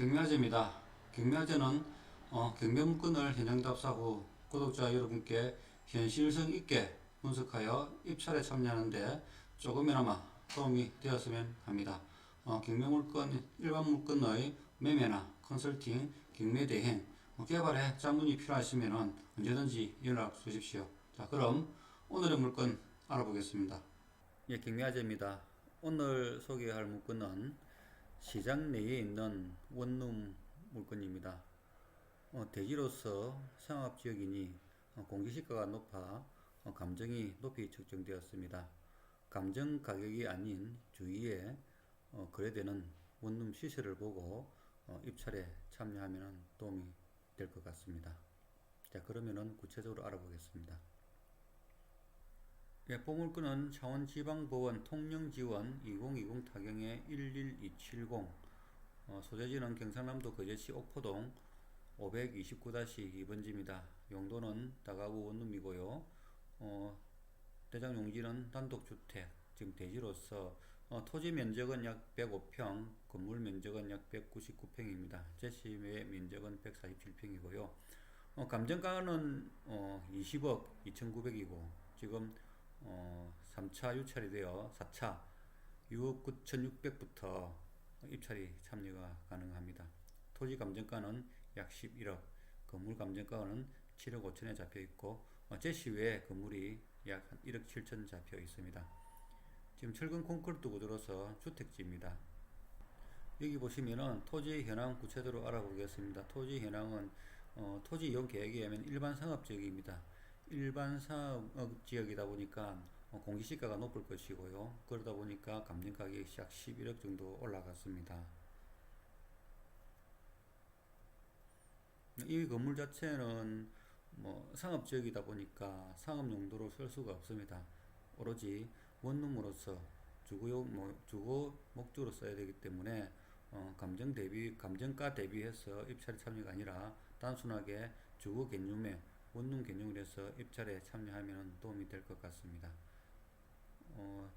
경매화제입니다. 경매화제는 어, 경매문건을 현장 답사하고 구독자 여러분께 현실성 있게 분석하여 입찰에 참여하는데 조금이나마 도움이 되었으면 합니다. 어, 경매물건, 일반 물건의 매매나 컨설팅, 경매 대행, 어, 개발에 자문이 필요하시면 언제든지 연락 주십시오. 자, 그럼 오늘의 물건 알아보겠습니다. 예, 경매화제입니다. 오늘 소개할 물건은 시장 내에 있는 원룸 물건입니다. 어, 대지로서 상업 지역이니 어, 공기시가가 높아 어, 감정이 높이 측정되었습니다. 감정 가격이 아닌 주위에 어, 거래되는 원룸 시세를 보고 어, 입찰에 참여하면 도움이 될 것 같습니다. 자, 그러면은 구체적으로 알아보겠습니다. 예, 보물건은 창원지방법원 통영지원 2020 타경의 11270 어, 소재지는 경상남도 거제시 옥포동 529-2번지입니다. 용도는 다가구 원룸이고요. 어, 대장 용지는 단독주택, 지금 대지로서 어, 토지 면적은 약 105평, 건물 면적은 약 199평입니다. 제시의 면적은 147평이고요. 어, 감정가는 어, 20억 2,900이고 지금 어, 3차 유찰이 되어 4차 6억 9,600부터 입찰이 참여가 가능합니다. 토지 감정가는 약 11억, 건물 감정가는 7억 5천에 잡혀 있고 어, 제시 외에 건물이 약 1억 7천 잡혀 있습니다. 지금 철근 콘크리트 구조로서 주택지입니다. 여기 보시면은 토지 현황 구체적으로 알아보겠습니다. 토지 현황은 어, 토지 이용 계획에 의하면 일반 상업 지역입니다. 일반 상업 지역이다 보니까 어, 공시시가가 높을 것이고요. 그러다 보니까 감정 가격이 약 11억 정도 올라갔습니다. 이 건물 자체는 뭐 상업 지역이다 보니까 상업 용도로 쓸 수가 없습니다. 오로지 원룸으로서 주거용 뭐 주거 목적으로 써야 되기 때문에 어, 감정 대비 감정가 대비해서 입찰에 참여가 아니라 단순하게 주거 개념에 원룸 개념으로 해서 입찰에 참여하면 도움이 될 것 같습니다. 어,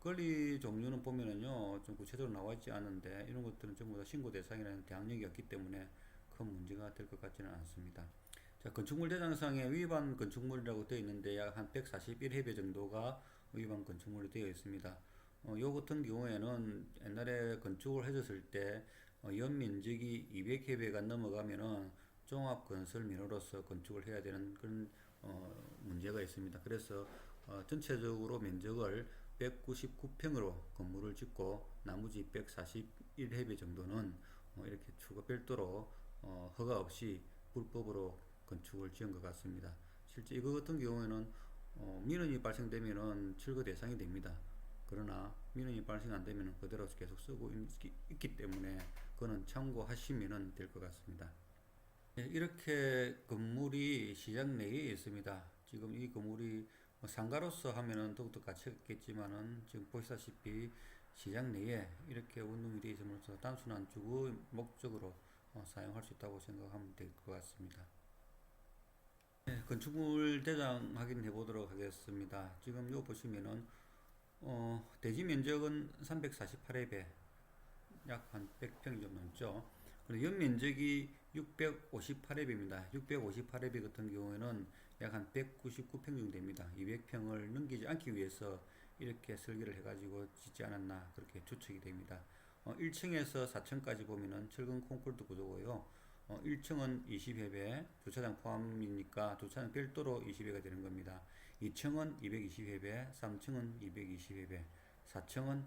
권리 종류는 보면은요 좀 구체적으로 나와 있지 않은데 이런 것들은 전부 다 신고 대상이라는 대항력이 없기 때문에 큰 문제가 될 것 같지는 않습니다. 자, 건축물 대장상에 위반 건축물이라고 되어 있는데 약 한 141회배 정도가 위반 건축물이 되어 있습니다. 어, 요 같은 경우에는 옛날에 건축을 해줬을 때 어, 연면적이 200회배가 넘어가면은 종합 건설민으로서 건축을 해야 되는 그런 어, 문제가 있습니다. 그래서 어, 전체적으로 면적을 199평으로 건물을 짓고 나머지 141회배 정도는 어, 이렇게 추가 별도로 어, 허가 없이 불법으로 건축을 지은 것 같습니다. 실제 이거 같은 경우에는 어, 민원이 발생되면은 철거 대상이 됩니다. 그러나 민원이 발생 안 되면 그대로 계속 쓰고 있, 있기 때문에 그거는 참고하시면 될 것 같습니다. 네, 이렇게 건물이 시장 내에 있습니다. 지금 이 건물이 뭐 상가로서 하면은 더욱더 가치가 있겠지만은 지금 보시다시피 시장 내에 이렇게 원룸이 되어 있으면서 단순한 주거 목적으로 어, 사용할 수 있다고 생각하면 될 것 같습니다. 네, 건축물 대장 확인해 보도록 하겠습니다. 지금 요 보시면은 어, 대지 면적은 348회배 약 한 100평 정도 넘죠. 그리고 연 면적이 658회배입니다. 658회배 같은 경우에는 약 한 199평 정도 됩니다. 200평을 넘기지 않기 위해서 이렇게 설계를 해가지고 짓지 않았나 그렇게 추측이 됩니다. 어, 1층에서 4층까지 보면은 철근 콘크리트 구조고요. 어, 1층은 20회배, 주차장 포함이니까 주차장 별도로 20회가 되는 겁니다. 2층은 220회배, 3층은 220회배, 4층은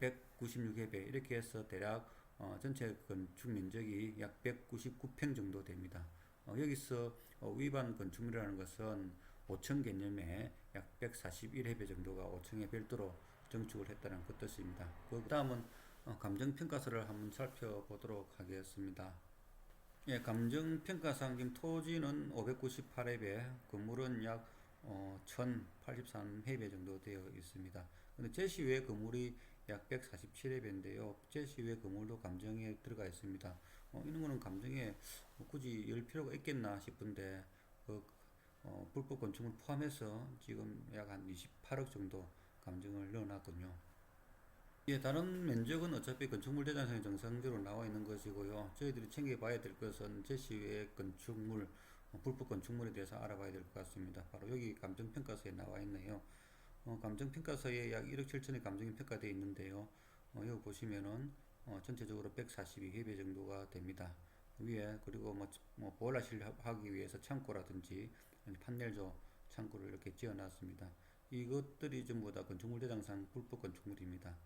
196회배 이렇게 해서 대략 어, 전체 건축 면적이 약 199평 정도 됩니다. 어, 여기서 어, 위반 건축물이라는 것은 5층 개념에 약 141회배 정도가 5층에 별도로 정축을 했다는 그 뜻입니다. 그 다음은 어, 감정평가서를 한번 살펴보도록 하겠습니다. 예, 감정평가상 지금 토지는 598회배, 건물은 약 어, 1083회배 정도 되어 있습니다. 근데 제시 외 건물이 약 147회배인데요. 제시 외 건물도 감정에 들어가 있습니다. 어, 이런 거는 감정에 뭐 굳이 열 필요가 있겠나 싶은데, 그, 어, 불법 건축물 포함해서 지금 약 한 28억 정도 감정을 넣어놨군요. 예, 다른 면적은 어차피 건축물 대장상에 정상적으로 나와 있는 것이고요. 저희들이 챙겨봐야 될 것은 제시외의 건축물, 어, 불법 건축물에 대해서 알아봐야 될 것 같습니다. 바로 여기 감정평가서에 나와 있네요. 어, 감정평가서에 약 1억 7천의 감정이 평가되어 있는데요. 어, 여기 보시면은 어, 전체적으로 142회배 정도가 됩니다. 위에 그리고 뭐, 뭐 보일러실 하기 위해서 창고라든지 판넬조 창고를 이렇게 지어놨습니다. 이것들이 전부 다 건축물 대장상 불법 건축물입니다.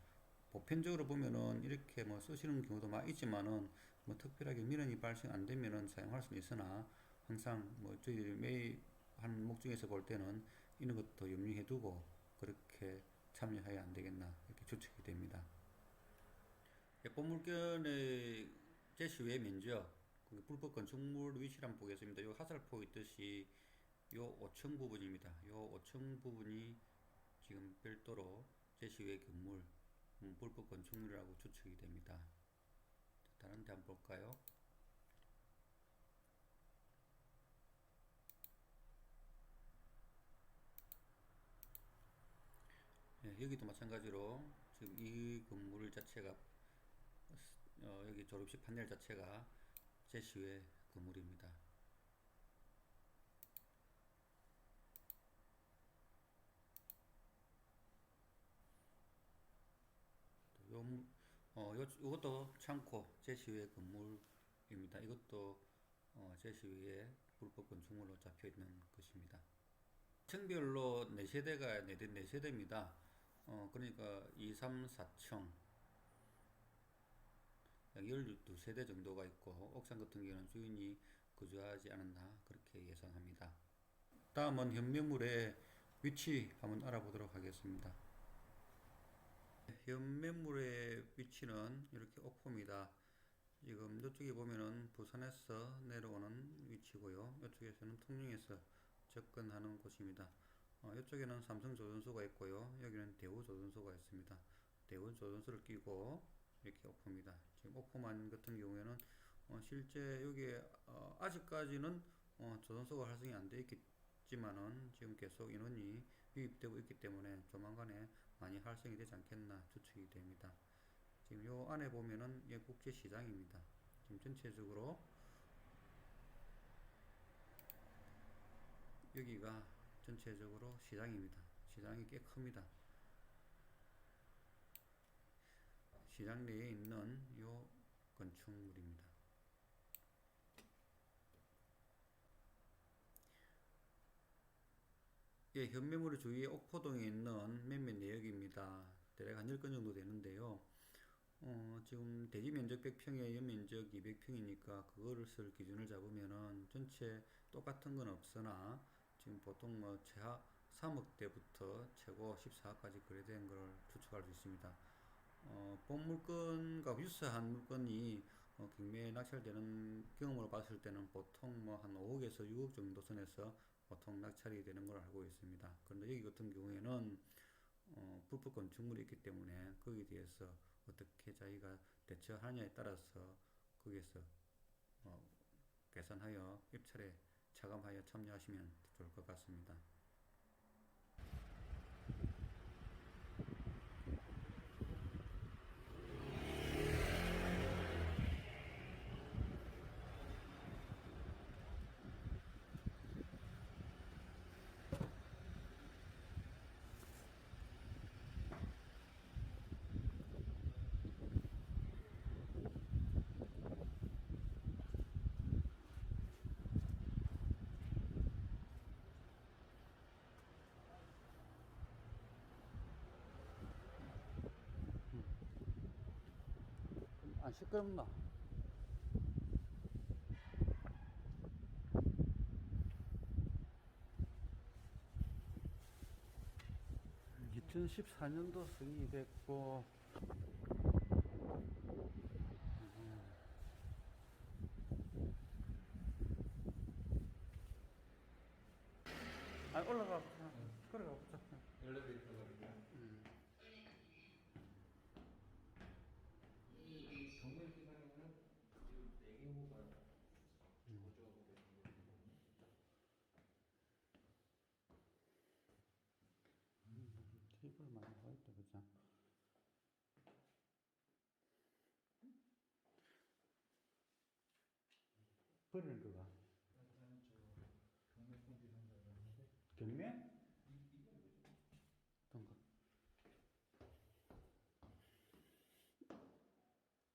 보편적으로 보면은 이렇게 뭐 쓰시는 경우도 많이 있지만은 뭐 특별하게 민원이 발생 안 되면은 사용할 수는 있으나 항상 뭐 저희들이 매입하는 목적에서 볼 때는 이런 것도 염려해 두고 그렇게 참여해야 안 되겠나 이렇게 추측이 됩니다. 본물견의 제시외 면적, 그 불법 건축물 위치를 보겠습니다. 요 화살표 있듯이 요 5층 부분입니다. 요 5층 부분이 지금 별도로 제시 외 건물, 음, 불법 건축물이라고 추측이 됩니다. 다른 데 한번 볼까요? 여기도 마찬가지로 지금 이 건물 자체가 어, 여기 졸업식 판넬 자체가 제시외 건물입니다. 요, 어, 요, 이것도 창고 제시외 건물입니다. 이것도 어, 제시외 불법 건축물로 잡혀 있는 것입니다. 층별로 4세대가 4대, 4세대입니다. 어, 그러니까 2, 3, 4층 약 12세대 정도가 있고 옥상 같은 경우는 주인이 거주하지 않았나 그렇게 예상합니다. 다음은 현매물의 위치 한번 알아보도록 하겠습니다. 현매물의 위치는 이렇게 옥포입니다. 지금 이쪽에 보면은 부산에서 내려오는 위치고요. 이쪽에서는 통영에서 접근하는 곳입니다. 어, 이쪽에는 삼성 조선소가 있고요. 여기는 대우 조선소가 있습니다. 대우 조선소를 끼고 이렇게 옥포입니다. 지금 옥포만 같은 경우에는 어, 실제 여기에 어, 아직까지는 어, 조선소가 활성이 안 되어 있겠지만은 지금 계속 인원이 유입되고 있기 때문에 조만간에 많이 활성이 되지 않겠나 추측이 됩니다. 지금 요 안에 보면은 예, 국제시장입니다. 지금 전체적으로 여기가 전체적으로 시장입니다. 시장이 꽤 큽니다. 시장 내에 있는 요 건축물입니다. 예, 현매물의 주위에 옥포동에 있는 몇몇 내역입니다. 대략 한 10건 정도 되는데요. 어, 지금 대지 면적 100평에 연면적 200평이니까 그거를 쓸 기준을 잡으면은 전체 똑같은 건 없으나 지금 보통 뭐 최하 3억대부터 최고 14억까지 거래된 걸 추측할 수 있습니다. 어, 본 물건과 유사한 물건이 어, 경매에 낙찰되는 경험으로 봤을 때는 보통 뭐 한 5억에서 6억 정도 선에서 보통 낙찰이 되는 걸 알고 있습니다. 그런데 여기 같은 경우에는 어, 불법 건축물이 있기 때문에 거기에 대해서 어떻게 자기가 대처하냐에 따라서 거기에서 어, 계산하여 입찰에 차감하여 참여하시면 좋을 것 같습니다. 안 시끄럽나? (2014년도) 승인됐고 어디 보자. 버리는 거가. 경매 공지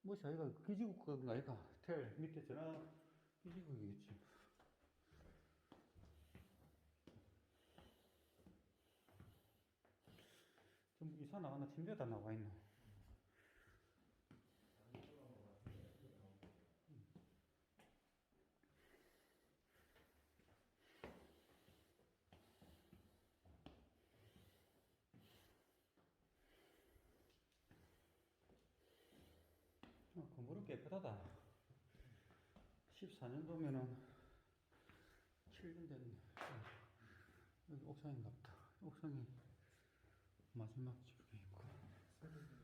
뭐지, 아이가 기지국 그건 아이가? 텔 밑에 전화 기지국이겠지. 이사 나왔나 침대다 나와 있노. 어, 건물은 깨끗하다. 14년도면은 7년 됐네. 여기 옥상인가 보다. 옥상이 마지막 집 Mm-hmm.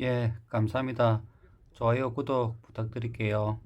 예 감사합니다. 좋아요 구독 부탁드릴게요